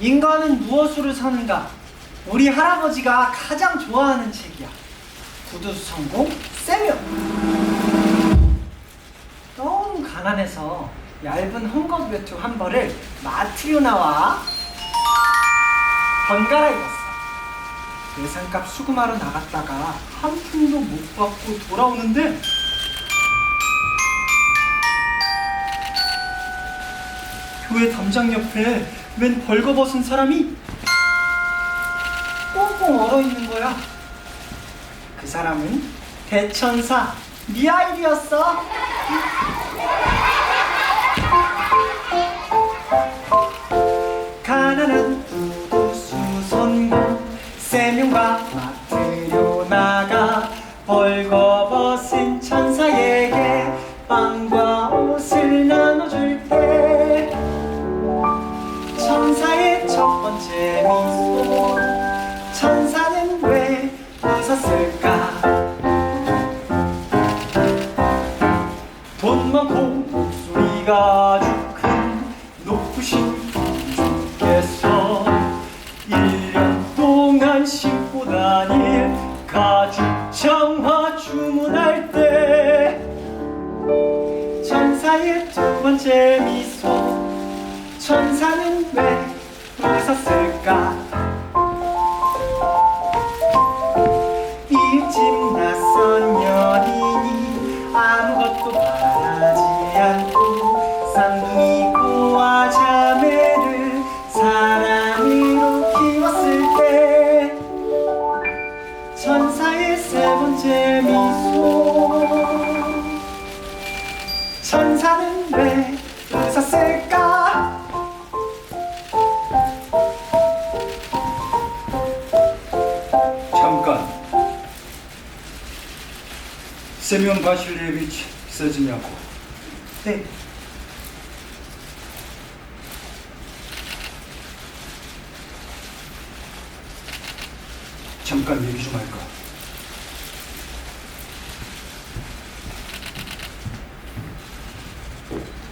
인간은 무엇으로 사는가? 우리 할아버지가 가장 좋아하는 책이야. 구두수 성공 세명. 너무 가난해서 얇은 헝겊 외투 한 벌을 마트로 나와 번갈아 입었어. 예상값 수금하러 나갔다가 한 푼도 못 받고 돌아오는데 교회 담장 옆에 웬 벌거벗은 사람이 꽁꽁 얼어 있는 거야. 그 사람은 대천사 미하일이었어. 가난한 구두수 선공 세 명과 아주 큰 높으신 분주께서 1년 동안 신고 다닐 가죽 장화 주문할 때 천사의 두 번째 미소 천사는 왜 웃었을까 천사는 왜 웃었을까 잠깐. 세명 바실레비치 쓰지냐고. 네 잠깐 얘기 좀 할까? Cool.